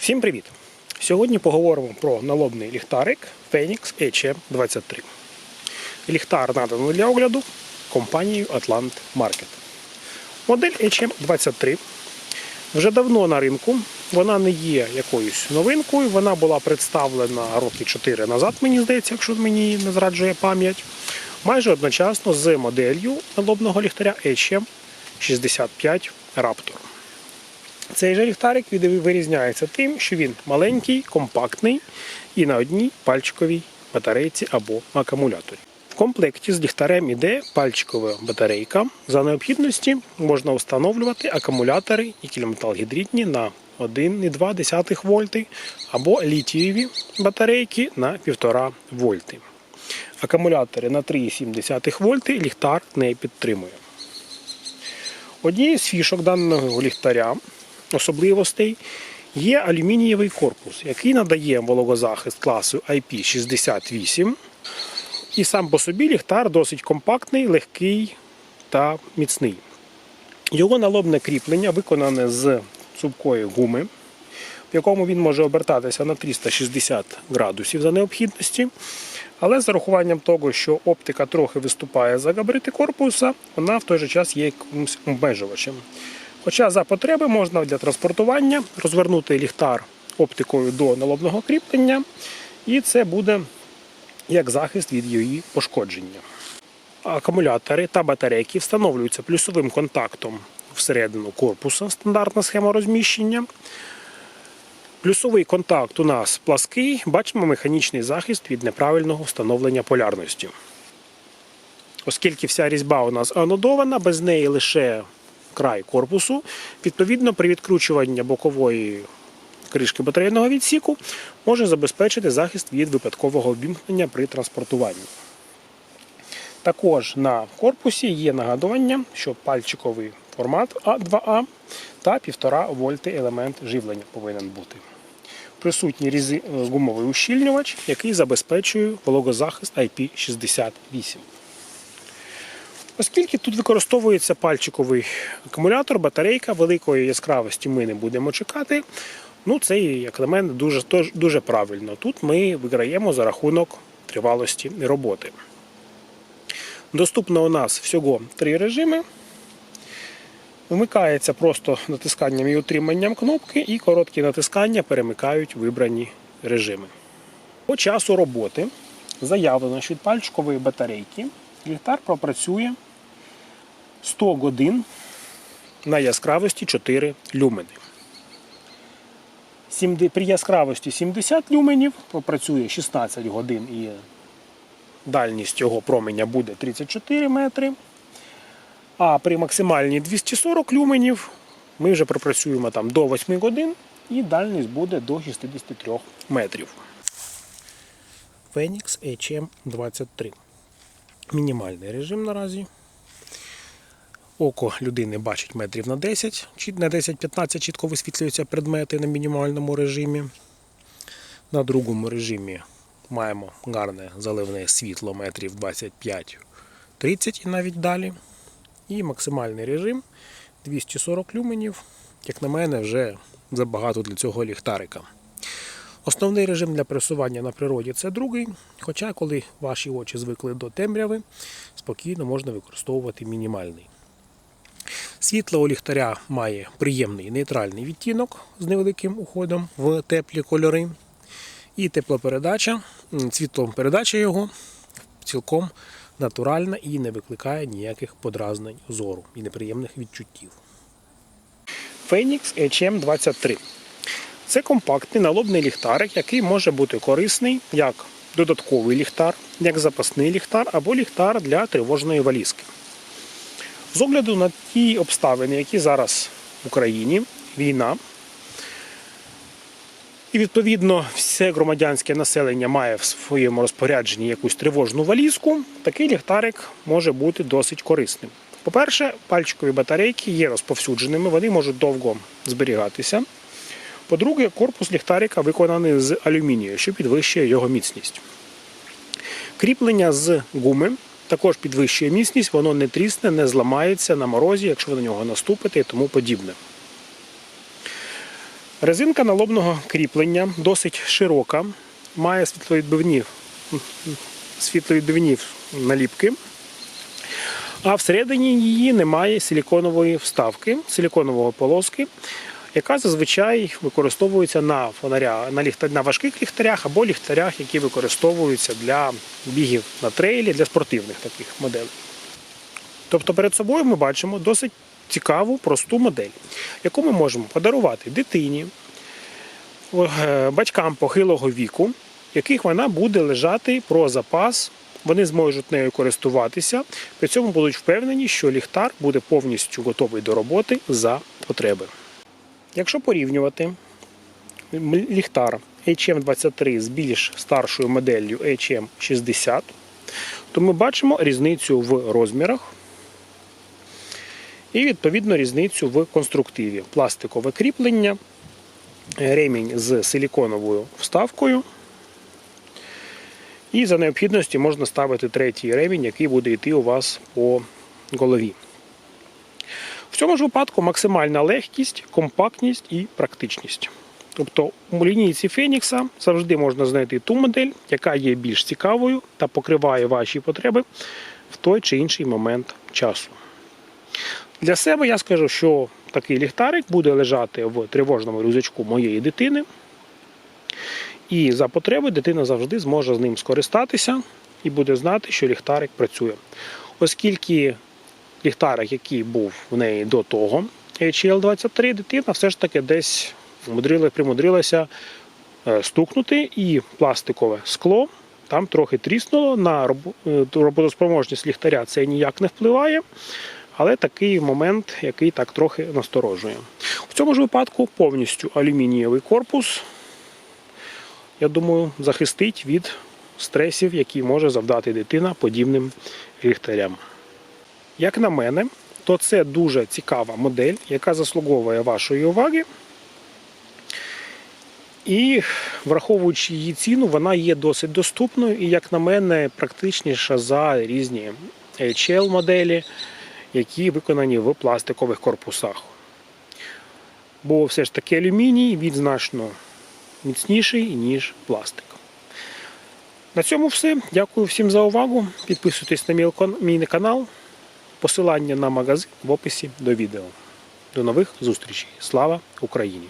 Всім привіт! Сьогодні поговоримо про налобний ліхтарик Phoenix HM23. Ліхтар надано для огляду компанією Atlant Market. Модель HM23 вже давно на ринку. Вона не є якоюсь новинкою. Вона була представлена роки 4 назад, мені здається, якщо мені не зраджує пам'ять. Майже одночасно з моделлю налобного ліхтаря HM65 Raptor. Цей же ліхтарик вирізняється тим, що він маленький, компактний і на одній пальчиковій батарейці або акумуляторі. В комплекті з ліхтарем іде пальчикова батарейка. За необхідності можна встановлювати акумулятори нікель-метал-гідридні на 1,2 вольти або літієві батарейки на 1,5 вольти. Акумулятори на 3,7 вольти ліхтар не підтримує. Однією з фішок даного ліхтаря особливостей є алюмінієвий корпус, який надає вологозахист класу IP68. І сам по собі ліхтар досить компактний, легкий та міцний. Його налобне кріплення виконане з цупкої гуми, в якому він може обертатися на 360 градусів за необхідності. Але з урахуванням того, що оптика трохи виступає за габарити корпуса, вона в той же час є якимось обмежувачем. Хоча за потреби можна для транспортування розвернути ліхтар оптикою до налобного кріплення, і це буде як захист від її пошкодження. Акумулятори та батарейки встановлюються плюсовим контактом всередину корпуса, стандартна схема розміщення. Плюсовий контакт у нас плаский, бачимо механічний захист від неправильного встановлення полярності. Оскільки вся різьба у нас анодована, без неї лише край корпусу, відповідно, при відкручуванні бокової кришки батарейного відсіку може забезпечити захист від випадкового вімкнення при транспортуванні. Також на корпусі є нагадування, що пальчиковий формат А2А та 1,5 вольти елемент живлення повинен бути. Присутній е, гумовий ущільнювач, який забезпечує вологозахист IP68. Оскільки тут використовується пальчиковий акумулятор, батарейка великої яскравості ми не будемо чекати. Ну, цей елемент дуже, тож- дуже правильно. Тут ми виграємо за рахунок тривалості роботи. Доступно у нас всього три режими. Вмикається просто натисканням і утриманням кнопки, і короткі натискання перемикають вибрані режими. По часу роботи заявлено, що від пальчикової батарейки ліхтар пропрацює 100 годин на яскравості 4 люмени. При яскравості 70 люменів попрацює 16 годин і дальність його променя буде 34 метри. А при максимальній 240 люменів ми вже пропрацюємо там до 8 годин і дальність буде до 63 метрів. Phoenix HM23. Мінімальний режим наразі. Око людини бачить метрів на 10, чи на 10-15 чітко висвітлюються предмети на мінімальному режимі. На другому режимі маємо гарне заливне світло метрів 25-30 і навіть далі. І максимальний режим 240 люменів, як на мене, вже забагато для цього ліхтарика. Основний режим для пересування на природі це другий. Хоча, коли ваші очі звикли до темряви, спокійно можна використовувати мінімальний. Світло у ліхтаря має приємний нейтральний відтінок з невеликим уходом в теплі кольори. І теплопередача, світлопередача його цілком натуральна і не викликає ніяких подразнень зору і неприємних відчуттів. Phoenix HM23 це компактний налобний ліхтарик, який може бути корисний як додатковий ліхтар, як запасний ліхтар або ліхтар для тривожної валізки. З огляду на ті обставини, які зараз в Україні, війна, і відповідно все громадянське населення має в своєму розпорядженні якусь тривожну валізку, такий ліхтарик може бути досить корисним. По-перше, пальчикові батарейки є розповсюдженими, вони можуть довго зберігатися. По-друге, корпус ліхтарика виконаний з алюмінію, що підвищує його міцність. Кріплення з гуми також підвищує міцність, воно не трісне, не зламається на морозі, якщо ви на нього наступите і тому подібне. Резинка налобного кріплення досить широка, має світловідбивні, світловідбивні наліпки. А всередині її немає силіконової вставки, силіконової полоски, яка зазвичай використовується на фонаря, на, ліхта, на важких ліхтарях або ліхтарях, які використовуються для бігів на трейлі, для спортивних таких моделей. Тобто перед собою ми бачимо досить цікаву, просту модель, яку ми можемо подарувати дитині, е, батькам похилого віку, яких вона буде лежати про запас. Вони зможуть нею користуватися, при цьому будуть впевнені, що ліхтар буде повністю готовий до роботи за потреби. Якщо порівнювати ліхтар HM23 з більш старшою моделлю HM60, то ми бачимо різницю в розмірах і відповідно різницю в конструктиві. Пластикове кріплення, ремінь з силіконовою вставкою. І за необхідності можна ставити третій ремінь, який буде йти у вас по голові. В цьому ж випадку максимальна легкість, компактність і практичність. Тобто у лінійці Фенікса завжди можна знайти ту модель, яка є більш цікавою та покриває ваші потреби в той чи інший момент часу. Для себе я скажу, що такий ліхтарик буде лежати в тривожному рюкзачку моєї дитини. І за потреби дитина завжди зможе з ним скористатися і буде знати, що ліхтарик працює. Оскільки ліхтарик, який був в неї до того, HL23, дитина все ж таки десь вмудрила- примудрилася е, стукнути, і пластикове скло там трохи тріснуло. На е, роботоспроможність ліхтаря це ніяк не впливає. Але такий момент, який так трохи насторожує. В цьому ж випадку повністю алюмінієвий корпус, я думаю, захистить від стресів, які може завдати дитина подібним ліхтарям. Як на мене, то це дуже цікава модель, яка заслуговує вашої уваги. І враховуючи її ціну, вона є досить доступною і, як на мене, практичніша за різні HL моделі, які виконані в пластикових корпусах. Бо все ж таки алюміній він значно міцніший, ніж пластик. На цьому все. Дякую всім за увагу. Підписуйтесь на мій канал. Посилання на магазин в описі до відео. До нових зустрічей. Слава Україні!